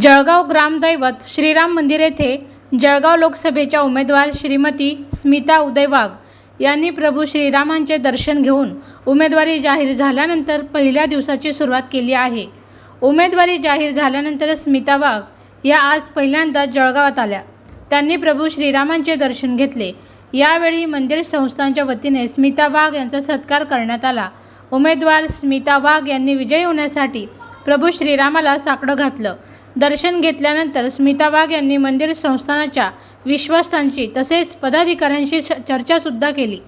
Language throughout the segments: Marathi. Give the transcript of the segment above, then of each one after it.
जळगाव ग्रामदैवत श्रीराम मंदिर येथे जळगाव लोकसभेच्या उमेदवार श्रीमती स्मिता उदय वाघ यांनी प्रभू श्रीरामांचे दर्शन घेऊन उमेदवारी जाहीर झाल्यानंतर पहिल्या दिवसाची सुरुवात केली आहे. उमेदवारी जाहीर झाल्यानंतर स्मिता वाघ या आज पहिल्यांदा जळगावात आल्या. त्यांनी प्रभू श्रीरामांचे दर्शन घेतले. यावेळी मंदिर संस्थांच्या वतीने स्मिता वाघ यांचा सत्कार करण्यात आला. उमेदवार स्मिता वाघ यांनी विजयी होण्यासाठी प्रभू श्रीरामाला साकडं घातलं. दर्शन घेतल्यानंतर स्मिता वाघ यांनी मंदिर संस्थानाच्या विश्वस्तांशी तसेच पदाधिकाऱ्यांशी चर्चासुद्धा केली.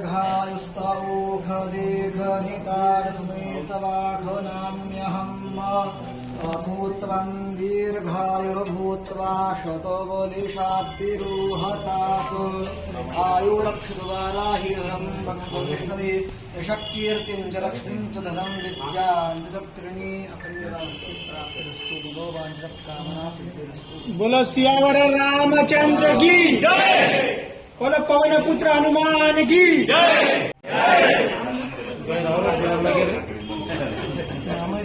दीर्घायुस्तौघ दीर्घनिकार स्मृतवाघ नाम्यहम् भूत्वां शतो बलिशाद्विरूहतात् आयुरक्षद्वाराहिरं वक्षतो विष्णवे यशकीर्तिं च लक्ष्मीं च धनं विद्यां च चक्रिणी अखण्डराष्ट्रप्राप्तिरस्तु मनोवाञ्छत्कामना सिद्धिरस्तु बोलो सियावर रामचंद्र की जय बोलो पवन पुत्र हनुमान की